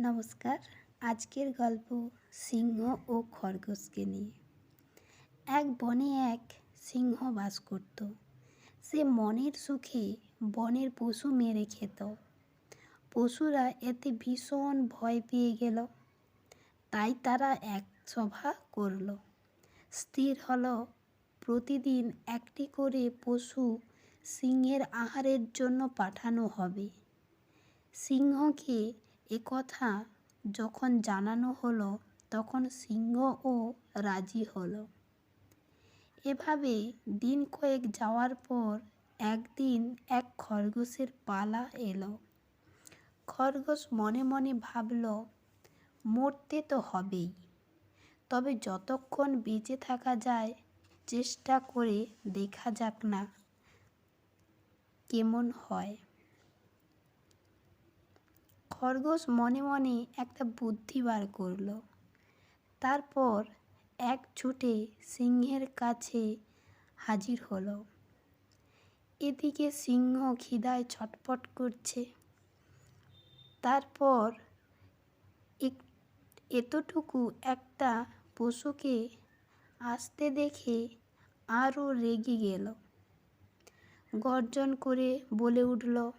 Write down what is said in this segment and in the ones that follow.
নমস্কার। আজকের গল্প সিংহ ও খরগোশকে নিয়ে। এক বনে এক সিংহ বাস করত। সে মনের সুখে বনের পশু মেরে খেত। পশুরা এতে ভীষণ ভয় পেয়ে গেল। তাই তারা এক সভা করল। স্থির হলো, প্রতিদিন একটি করে পশু সিংহের আহারের জন্য পাঠানো হবে। সিংহকে একথা যখন জানানো হলো, তখন সিংহও রাজি হলো। এভাবে দিন কয়েক যাওয়ার পর একদিন এক খরগোশের পালা এলো। খরগোশ মনে মনে ভাবল, মরতে তো হবেই। তবে যতক্ষণ বেঁচে থাকা যায়, চেষ্টা করে দেখা যাক না কেমন হয়। খরগোশ মনে মনে একটা বুদ্ধি বার করল। তারপর এক ছুটে সিংহের কাছে হাজির হলো। এদিকে সিংহ খিদায় ছটপট করছে। তারপর এতটুকু একটা পশুকে আসতে দেখে আরও রেগে গেল। গর্জন করে বলে উঠল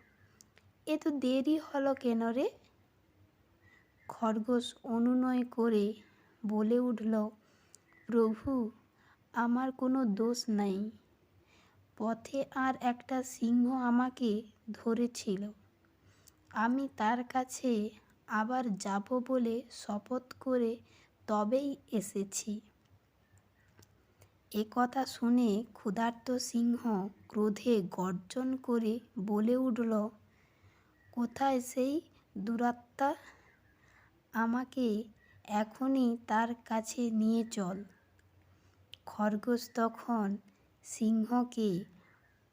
এ তো দেরি হলো কেন রে? খরগোশ অনুনয় করে বলে উঠল, প্রভু, আমার কোনো দোষ নাই। পথে আর একটা সিংহ আমাকে ধরেছিল। আমি তার কাছে আবার যাব বলে শপথ করে তবেই এসেছি। এ কথা শুনে ক্ষুধার্ত সিংহ ক্রোধে গর্জন করে বলে উঠল কোথায় সেই দুরাত্মা? আমাকে এখনই তার কাছে নিয়ে চল। খরগোশ তখন সিংহকে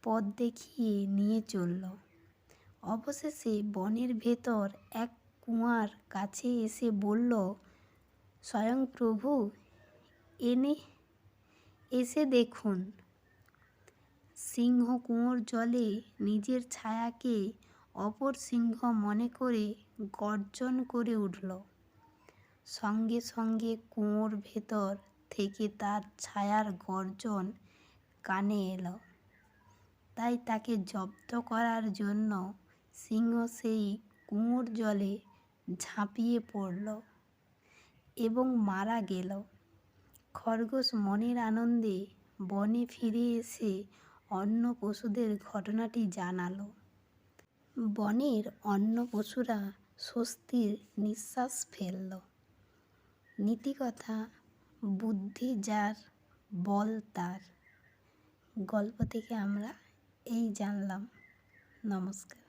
পথ দেখিয়ে নিয়ে চলল। অবশেষে বনের ভেতর এক কুয়ার কাছে এসে বলল, স্বয়ং প্রভু, এনে, এসে দেখুন। সিংহ কুঁয়োর জলে নিজের ছায়াকে অপর সিংহ মনে করে গর্জন করে উঠল। সঙ্গে সঙ্গে কুঁয়োর ভেতর থেকে তার ছায়ার গর্জন কানে এলো। তাই তাকে জব্দ করার জন্য সিংহ সেই কুঁয়োর জলে ঝাঁপিয়ে পড়ল এবং মারা গেল। খরগোশ মনের আনন্দে বনে ফিরে এসে অন্য পশুদের ঘটনাটি জানালো। বনের অন্য পশুরা স্বস্তির নিঃশ্বাস ফেলল। নীতিকথা, বুদ্ধি যার, বল তার। গল্প থেকে আমরা এই জানলাম। নমস্কার।